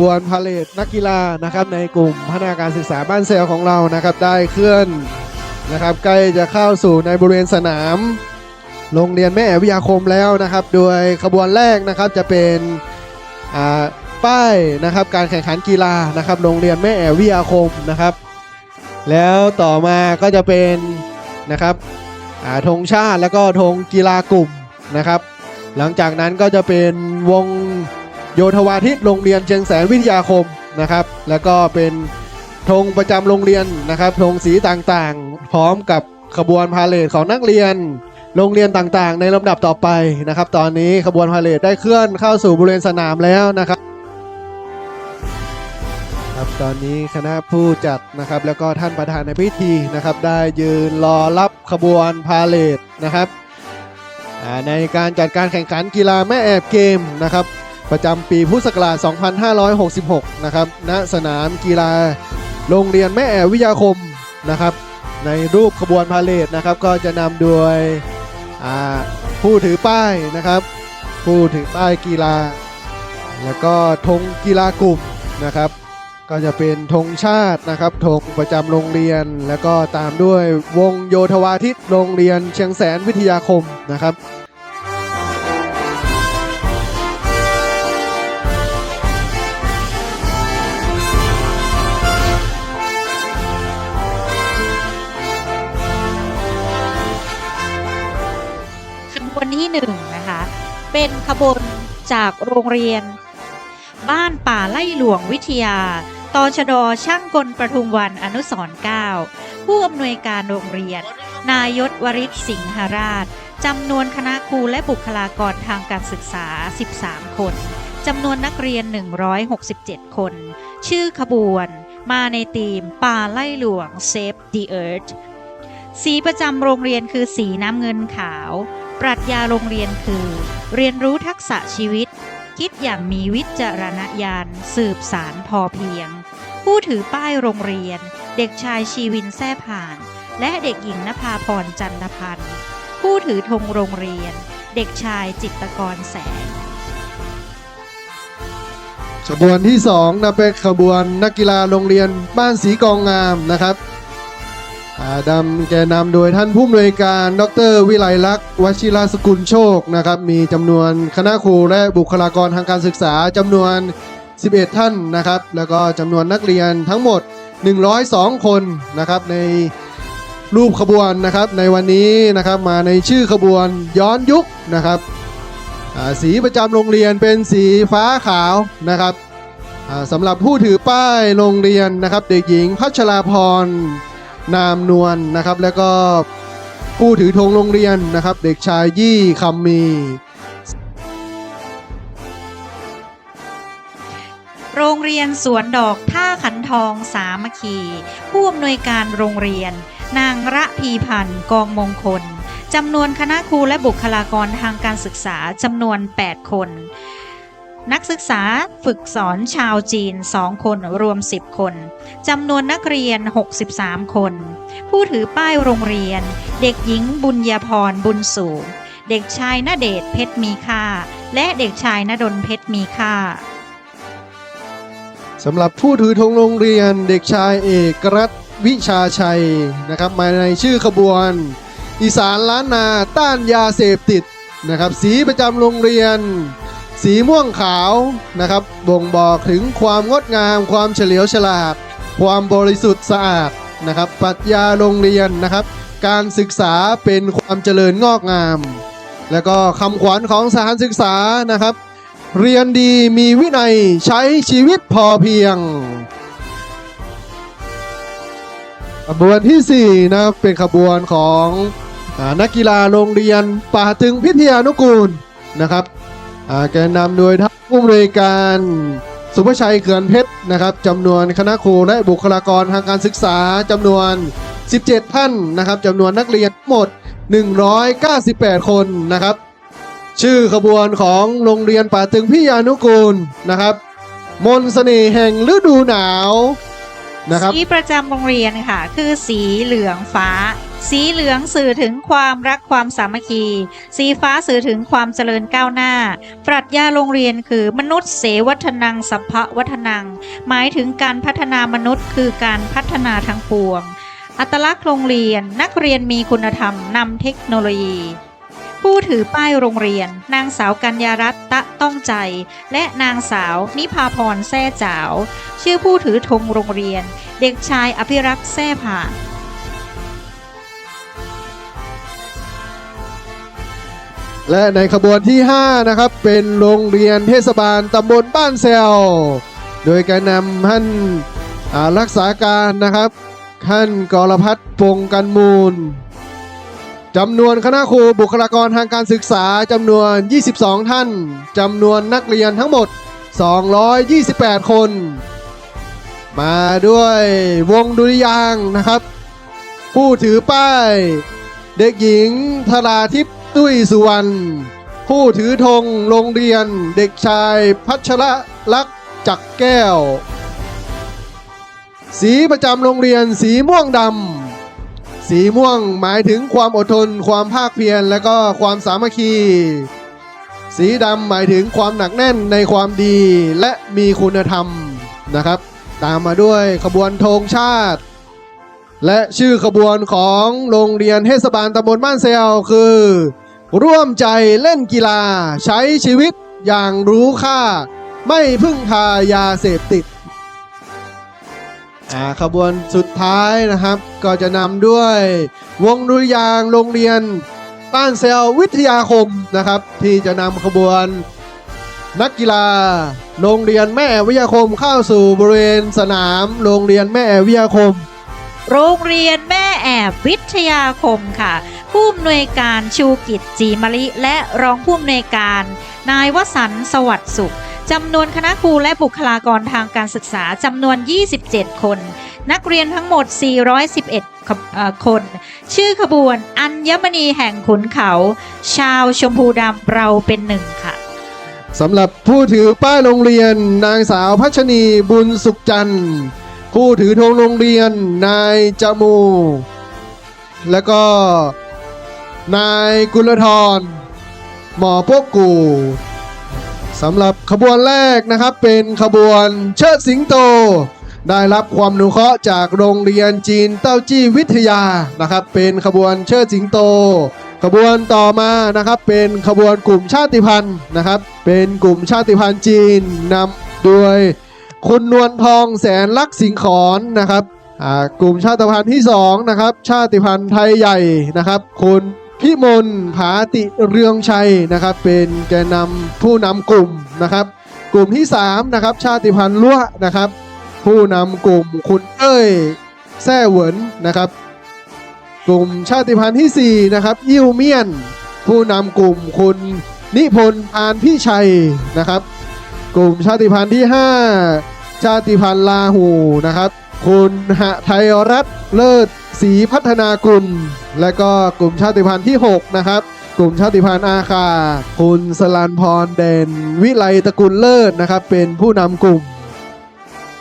บวนพาเลทนักกีฬานะครับในกลุ่มพัฒนาการศึกษาบ้านเซลของเรานะครับได้เคลื่อนนะครับใกล้จะเข้าสู่ในบริเวณสนาม โรงเรียนแม่แอวิทยาคมแล้วนะครับ โดยขบวนแรกนะครับจะเป็นอ่าป้ายนะครับการแข่งขันกีฬานะครับโรงเรียนแม่แอวิทยาคมนะครับ แล้วต่อมาก็จะเป็นนะครับอ่าธงชาติแล้วก็ธงกีฬากลุ่มนะครับ หลังจากนั้นก็จะเป็นวง โยธวาทิตโรงเรียนเชียงแสนวิทยาคมนะครับ แล้วก็เป็นธงประจำโรงเรียนนะครับธงสีต่างๆ พร้อมกับขบวนพาเลทของนักเรียน โรงเรียนต่างๆ ในลำดับต่อไปนะครับ ตอนนี้ขบวนพาเลทได้เคลื่อนเข้าสู่บริเวณสนามแล้วนะครับครับตอนนี้คณะผู้จัดนะครับ แล้วก็ท่านประธานในพิธีนะครับ ได้ยืนรอรับขบวนพาเลทนะครับในการจัดการแข่งขันกีฬาแม่แอบเกมนะครับ ประจำปีพุทธศักราช 2566 นะครับ ณ สนามกีฬาโรงเรียนแม่แอวิทยาคมนะครับ ในรูปขบวนพาเลทนะครับ ก็จะนำโดยผู้ถือป้ายนะครับ ผู้ถือป้ายกีฬา แล้วก็ธงกีฬากลุ่มนะครับ ก็จะเป็นธงชาตินะครับธงประจำโรงเรียน แล้วก็ตามด้วยวงโยธวาทิตโรงเรียนเชียงแสนวิทยาคมนะครับ วนที่หนึ่งนะคะ เป็นขบวนจากโรงเรียน บ้านป่าไล่หลวงวิทยาตชดช่างกลประทุมวันอนุสรณ์9ผู้อำนวยการโรงเรียน นายศวริศสิงหราชจำนวนคณะครูและบุคลากรทางการศึกษา 13 คนจำนวนนักเรียน 167 คน ชื่อขบวน มาในธีมป่าไล่หลวง Save the Earth สีประจำโรงเรียนคือสีน้ำเงินขาว ปรัชญาโรงเรียนคือ เรียนรู้ทักษะชีวิต คิดอย่างมีวิจารณญาณ สืบสารพอเพียง ผู้ถือป้ายโรงเรียน เด็กชายชีวินแท่ผ่าน และเด็กหญิงนภาพรจันทพันธ์ผู้ถือธงโรงเรียน เด็กชายจิตกรแสงขบวนที่2นะเป็นขบวนนักกีฬาโรงเรียนบ้านสีกองงามนะครับ ดำแกนำโดยท่านผู้อำนวยการ ดร วิไลลักษณ์วชิราสกุลโชคนะครับ มีจำนวนคณะครูและบุคลากรทางการศึกษาจำนวน 11 ท่านนะครับ แล้วก็จำนวนนักเรียนทั้งหมด 102 คนนะครับในรูปขบวนนะครับในวันนี้นะครับมาในชื่อขบวนย้อนยุคนะครับสีประจำโรงเรียนเป็นสีฟ้าขาวนะครับสำหรับผู้ถือป้ายโรงเรียนนะครับ เด็กหญิงพัชราพร นามนวลนะครับ แล้วก็ผู้ถือธงโรงเรียนนะครับ เด็กชายยี่คำมีโรงเรียนสวนดอกท่าขันทองสามัคคี ผู้อำนวยการโรงเรียน นางระพีพันธ์กองมงคลจำนวนคณะครูและบุคลากรทางการศึกษาจำนวน 8 คน นักศึกษาฝึกสอนชาวจีน 2 คนรวม 10 คน จำนวนนักเรียน 63 คน ผู้ถือป้ายโรงเรียน เด็กหญิงบุญญาพรบุญสูงเด็กชายณเดชเพชรมีค่า และเด็กชายณดลเพชรมีค่าสำหรับผู้ถือธงโรงเรียนเด็กชายเอกรัตวิชาชัยนะครับมาในชื่อขบวน อีสานล้านนาต้านยาเสพติดนะครับ สีประจำโรงเรียน สีม่วงขาวนะครับบ่งบอกถึงความงดงาม ความเฉลียวฉลาด ความบริสุทธิ์สะอาดนะครับปรัชญาโรงเรียนนะครับ การศึกษาเป็นความเจริญงอกงาม แล้วก็คำขวัญของสถานศึกษานะครับ เรียนดีมีวินัยใช้ชีวิตพอเพียงขบวนที่4นะครับเป็นขบวนของอนักกีฬาโรงเรียนป่าตึงพิทยานุกูลนะครับ แกนนำโดยท่านผู้อำนวยการสุภชัยเขื่อนเพชรนะครับจำนวนคณะครูและบุคลากรทางการศึกษาจำนวน 17 ท่านนะครับจำนวนนักเรียนทั้งหมด 198 คนนะครับ ชื่อขบวนของโรงเรียนป่าตึงพิทยานุกูลนะครับ มนต์เสน่ห์แห่งฤดูหนาวนะครับสีประจำโรงเรียนค่ะ คือสีเหลืองฟ้า สีเหลืองสื่อถึงความรักความสามัคคี สีฟ้าสื่อถึงความเจริญก้าวหน้า ปรัชญาโรงเรียนคือมนุษย์เสวัฒนังสัพพวัฒนัง หมายถึงการพัฒนามนุษย์คือการพัฒนาทั้งปวง อัตลักษณ์โรงเรียนนักเรียนมีคุณธรรมนำเทคโนโลยี ผู้ถือป้ายโรงเรียน นางสาวกัญญารัตน์ตะต้องใจ และนางสาว นิพาพรแซ่จ๋าว ชื่อผู้ถือธงโรงเรียน เด็กชายอภิรักษ์แซ่ผ่าน และในขบวนที่ 5 นะครับ เป็นโรงเรียนเทศบาลตำบลบ้านแซวโดยการนำท่านารักษาการนะครับท่านกรพัฒน์ปงกันมูลจำนวนคณะครูบุคลากรทางการศึกษาจำนวน 22 ท่านจำนวนนักเรียนทั้งหมด 228 คน มาด้วยวงดุริยางนะครับ ผู้ถือป้าย เด็กหญิงธราทิพย์ ตุ้ยสุวรรณผู้ถือธงโรงเรียนเด็กชายพัชระลักษ์จักรแก้ว สีประจำโรงเรียนสีม่วงดำสีม่วงหมายถึงความอดทน ความภาคเพียรและก็ความสามัคคี สีดำหมายถึงความหนักแน่นในความดีและมีคุณธรรมนะครับ ตามมาด้วยขบวนธงชาติ และชื่อขบวนของโรงเรียนเทศบาลตำบลบ้านเซลคือ ร่วมใจเล่นกีฬาใช้ชีวิตอย่างรู้ค่า ไม่พึ่งพายาเสพติดอ่าขบวนสุดท้ายนะครับ ก็จะนำด้วย วงดุริยางโรงเรียนบ้านเซลวิทยาคมนะครับ ที่จะนำขบวนนักกีฬา โรงเรียนแม่วิทยาคมเข้าสู่บริเวณสนาม โรงเรียนแม่วิทยาคม โรงเรียนแม่แอบวิทยาคมค่ะ ผู้อำนวยการชูกิจจีมะลิและรองผู้อำนวยการ นายวสันสวัสดิ์สุขจำนวนคณะครูและบุคลากรทางการศึกษาจำนวน 27 คน นักเรียนทั้งหมด 411ขบเอ่อคน ชื่อขบวนอัญมณีแห่งขุนเขา ชาวชมพูดำเราเป็นหนึ่งค่ะสำหรับผู้ถือป้ายโรงเรียน นางสาวพัชนีบุญสุขจันทร์ ผู้ถือธงโรงเรียน นายจามู แล้วก็ นายกุลธรหมอพวกกูสำหรับขบวนแรกนะครับเป็นขบวนเชิดสิงโต ได้รับความอนุเคราะห์จากโรงเรียนจีนเต้าจี้วิทยานะครับ เป็นขบวนเชิดสิงโต ขบวนต่อมานะครับ เป็นขบวนกลุ่มชาติพันธุ์นะครับ เป็นกลุ่มชาติพันธุ์จีนนำโดย คุณนวลทองแสนลักสิงขอนนะครับอ่ากลุ่มชาติพันธุ์ที่สองนะครับชาติพันธุ์ไทยใหญ่นะครับ คุณพิมลผาติเรืองชัยนะครับ เป็นแกนนำผู้นำกลุ่มนะครับ กลุ่มที่สามนะครับชาติพันธุ์ล้วนะครับ ผู้นำกลุ่มคุณเอ้ยแซ่เหวินนะครับ กลุ่มชาติพันธุ์ที่4นะครับยิวเมียน ผู้นำกลุ่มคุณนิพนธ์พานพี่ชัยนะครับ กลุ่มชาติพันธุ์ที่ 5 ชาติพันธุ์ลาหูนะครับ คุณหะไทยรัตน์เลิศศรีพัฒนากุล และก็กลุ่มชาติพันธุ์ที่ 6 นะครับ กลุ่มชาติพันธุ์อาคา คุณสลันพรเด่น วิไลตระกุลเลิศนะครับ เป็นผู้นำกลุ่ม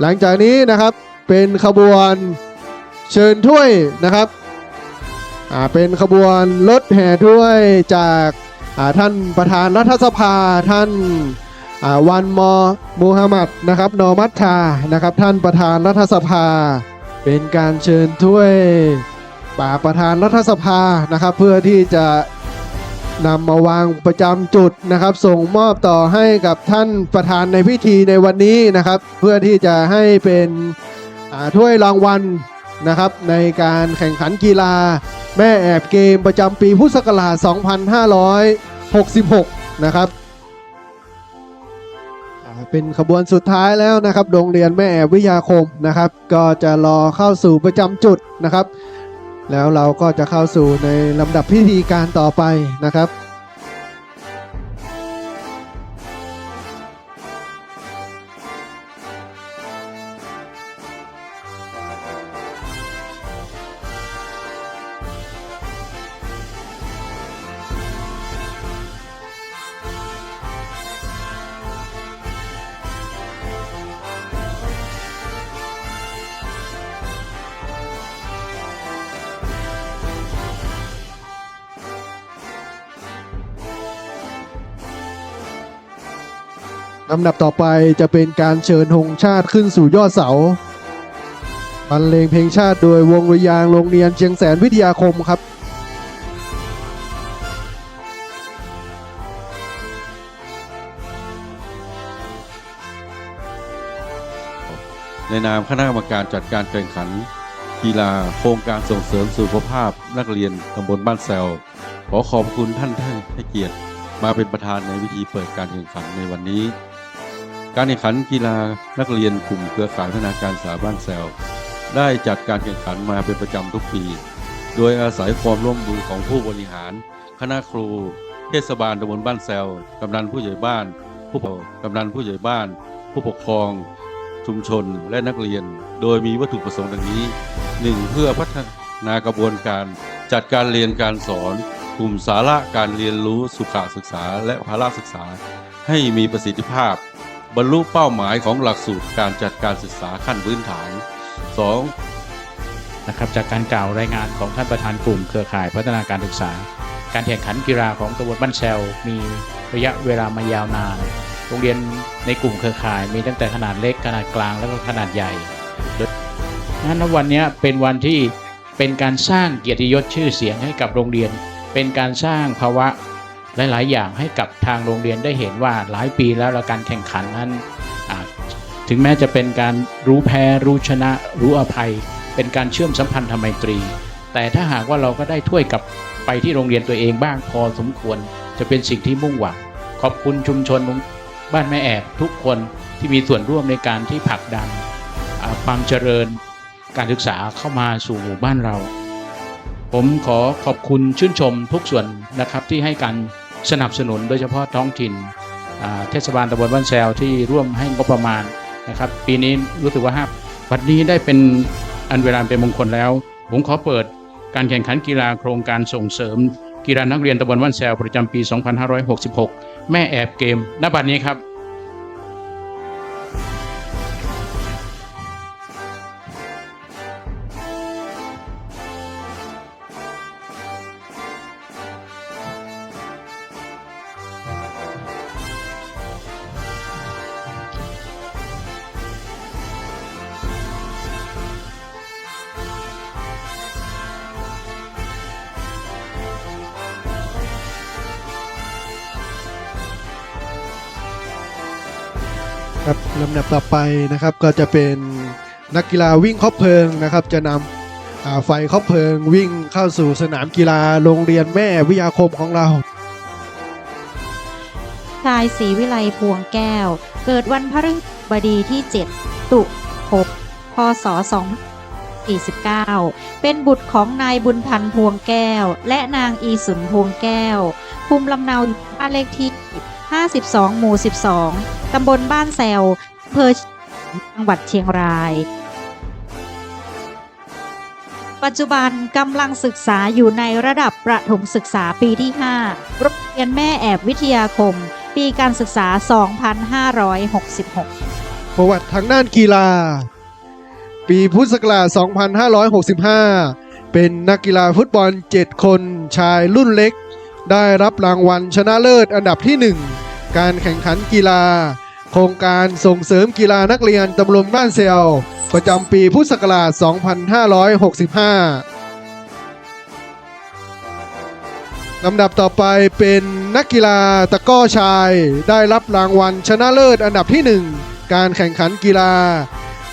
หลังจากนี้นะครับเป็นขบวนเชิญถ้วยนะครับอ่าเป็นขบวนรถแห่ถ้วยจากอ่าท่านประธานรัฐสภาท่าน วันมอมูฮัมหมัดนะครับนอมัตชานะครับ ท่านประธานรัฐสภา เป็นการเชิญถ้วยป่าประธานรัฐสภานะครับ เพื่อที่จะนำมาวางประจำจุดนะครับ ส่งมอบต่อให้กับท่านประธานในพิธีในวันนี้นะครับ เพื่อที่จะให้เป็นถ้วยรางวัลนะครับ ในการแข่งขันกีฬา แม่แอบเกมประจำปีพุทธศักราช 2566 นะครับ เป็นขบวนสุดท้ายแล้วนะครับ โรงเรียนแม่แอบวิทยาคมนะครับ ก็จะรอเข้าสู่ประจำจุดนะครับ แล้วเราก็จะเข้าสู่ในลำดับพิธีการต่อไปนะครับ ลำดับต่อไปจะเป็นการเชิญธงชาติขึ้นสู่ยอดเสาบรรเลงเพลงชาติโดยวงรยางโรงเรียนเชียงแสนวิทยาคมครับในนามคณะกรรมการจัดการแข่งขัน กีฬาโครงการส่งเสริมสุขภาพนักเรียนตำบลบ้านแซวขอขอบคุณท่านที่ให้เกียรติ มาเป็นประธานในพิธีเปิดการแข่งขันในวันนี้ การแข่งขันกีฬานักเรียนกลุ่มเครือข่ายพัฒนาการศึกษาบ้านแซวได้จัดการแข่งขันมาเป็นประจำทุกปี โดยอาศัยความร่วมมือของผู้บริหาร คณะครู เทศบาลตำบลบ้านแซวกำนันผู้ใหญ่บ้าน ผู้ปกกำนันผู้ใหญ่บ้าน ผู้ปกครอง ชุมชนและนักเรียน โดยมีวัตถุประสงค์ดังนี้ 1. เพื่อพัฒนากระบวนการ จัดการเรียนการสอน กลุ่มสาระการเรียนรู้สุขศึกษา และภาระศึกษา ให้มีประสิทธิภาพ บรรลุเป้าหมายของหลักสูตรการจัดการศึกษาขั้นพื้นฐาน 2. นะครับจากการกล่าวรายงานของท่านประธานกลุ่มเครือข่ายพัฒนาการศึกษา การแข่งขันกีฬาของตำบลบ้านแซวมีระยะเวลามายาวนาน โรงเรียนในกลุ่มเครือข่ายมีตั้งแต่ขนาดเล็กขนาดกลางแล้วก็ขนาดใหญ่นั้นวันนี้เป็นวันที่เป็นการสร้างเกียรติยศชื่อเสียงให้กับโรงเรียน เป็นการสร้างภาวะ หลาย ๆ อย่างให้กับทางโรงเรียนได้เห็นว่าหลายปีแล้วและการแข่งขันนั้นถึงแม้จะเป็นการรู้แพ้รู้ชนะ รู้อภัย เป็นการเชื่อมสัมพันธไมตรี แต่ถ้าหากว่าเราก็ได้ถ้วยกลับไปที่โรงเรียนตัวเองบ้างพอสมควร จะเป็นสิ่งที่มุ่งหวังขอบคุณชุมชนบ้านแม่แอบทุกคนที่มีส่วนร่วมในการที่ผลักดันความเจริญการศึกษาเข้ามาสู่หมู่บ้านเรา ผมขอขอบคุณชื่นชมทุกส่วนนะครับที่ให้การ สนับสนุนโดยเฉพาะท้องถิ่นเทศบาลตำบลบ้านแซวที่ร่วมให้งบประมาณนะครับปีนี้รู้สึกว่าห้าวันนี้ได้เป็นอันเวลาเป็นมงคลแล้ว ผมขอเปิดการแข่งขันกีฬาโครงการส่งเสริม กีฬานักเรียนตำบลว่านแซวประจำปี 2566 แม่แอบเกมณบัดนี้ครับ ครับลำดับต่อไปนะครับก็จะเป็นนักกีฬาวิ่งคอบเพลิงนะครับ จะนำไฟคอบเพลิงวิ่งเข้าสู่สนามกีฬาโรงเรียนแม่วิทยาคมของเราชายศรีวิไลพวงแก้ว เกิดวันพฤหัสบดีที่ 7 ตุภพพศ249 เป็นบุตรของนายบุญพันธ์พวงแก้ว และนางอีสุนพวงแก้ว ภูมิลำเนาอยู่บ้านเลขที่ 52 หมู่ 12 ตำบลบ้านแซวอำเภอจังหวัดเชียงราย ปัจจุบันกำลังศึกษาอยู่ในระดับประถมศึกษาปีที่ 5 โรงเรียนแม่แอบวิทยาคม ปีการศึกษา 2566 ประวัติทางด้านกีฬา ปีพุทธศักราช 2565 เป็นนักกีฬาฟุตบอล 7 คนชายรุ่นเล็ก ได้รับรางวัลชนะเลิศอันดับที่ 1 การแข่งขันกีฬา โครงการส่งเสริมกีฬานักเรียนตำบลบ้านเซลประจำปีพุทธศักราช 2565 ลำดับต่อไปเป็นนักกีฬาตะก้อชาย ได้รับรางวัลชนะเลิศอันดับที่ 1 การแข่งขันกีฬา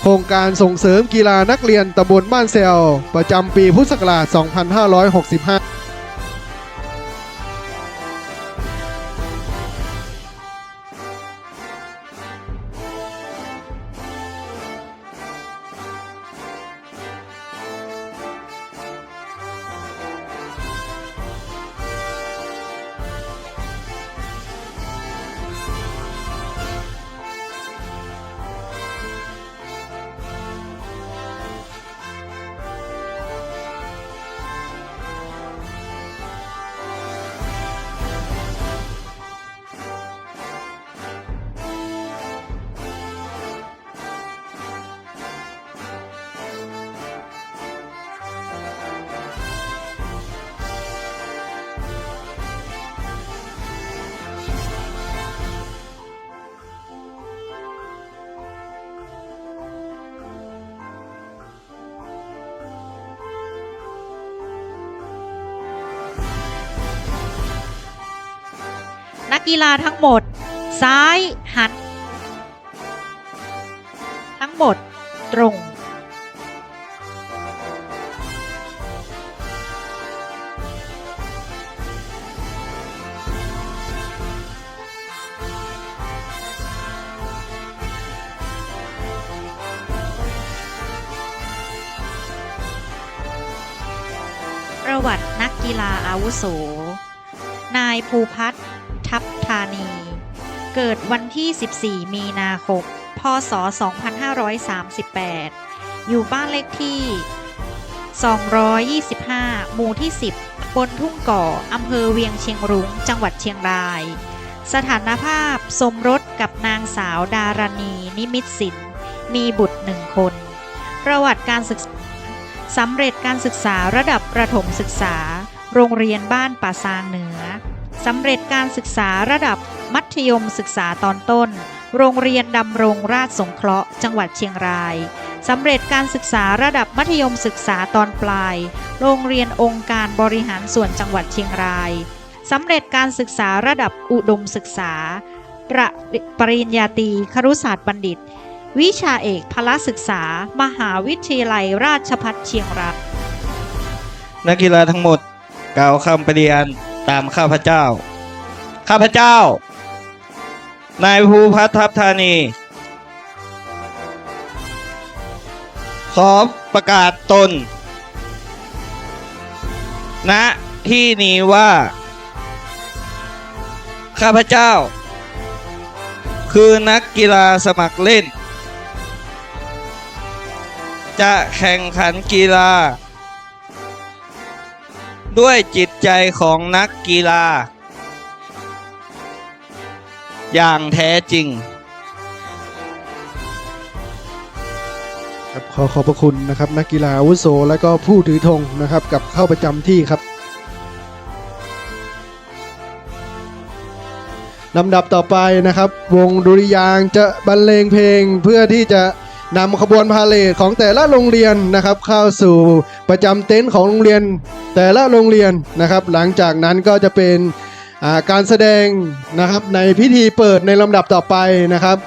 โครงการส่งเสริมกีฬานักเรียนตำบลบ้านเซลประจำปีพุทธศักราช 2565 กีฬาทั้งหมด ซ้ายหัน ทั้งหมดตรง ประวัตินักกีฬาอาวุโส นายภูพัฒน์ ทัพธานี เกิดวันที่ 14 มีนาคม พศ 2538 อยู่บ้านเลขที่ 225 หมู่ที่ 10 บนทุ่งก่อ อำเภอเวียงเชียงรุ้ง จังหวัดเชียงราย สถานภาพสมรสกับนางสาวดารณี นิมิตสิน มีบุตรหนึ่งคน ประวัติการศึกษาสำเร็จการศึกษาระดับประถมศึกษา โรงเรียนบ้านป่าซางเหนือ สำเร็จการศึกษาระดับมัธยมศึกษาตอนต้น โรงเรียนดำรงราชสงเคราะห์ จังหวัดเชียงราย สำเร็จการศึกษาระดับมัธยมศึกษาตอนปลาย โรงเรียนองค์การบริหารส่วนจังหวัดเชียงราย สำเร็จการศึกษาระดับอุดมศึกษา ประปริญญาตรีครุศาสตร์บัณฑิต วิชาเอกพละศึกษา มหาวิทยาลัยราชภัฏเชียงราย นักกีฬาทั้งหมดกล่าวคำปฏิญาณ ตามข้าพเจ้า ข้าพเจ้า นายภูพัฒน์ทัพธานี ขอประกาศตน ณ ที่นี้ว่า ข้าพเจ้า คือนักกีฬาสมัครเล่น จะแข่งขันกีฬา ด้วยจิตใจของนักกีฬา อย่างแท้จริง ครับขอขอบพระคุณนะครับ นักกีฬาอาวุโสและก็ผู้ถือธงนะครับกับเข้าประจำที่ครับลำดับต่อไปนะครับ วงดุริยางจะบรรเลงเพลงเพื่อที่จะ นำขบวนพาเหรดของแต่ละโรงเรียนนะครับเข้าสู่ประจำเต็นท์ของโรงเรียนแต่ละโรงเรียนนะครับ หลังจากนั้นก็จะเป็นการแสดงนะครับในพิธีเปิดในลำดับต่อไปนะครับ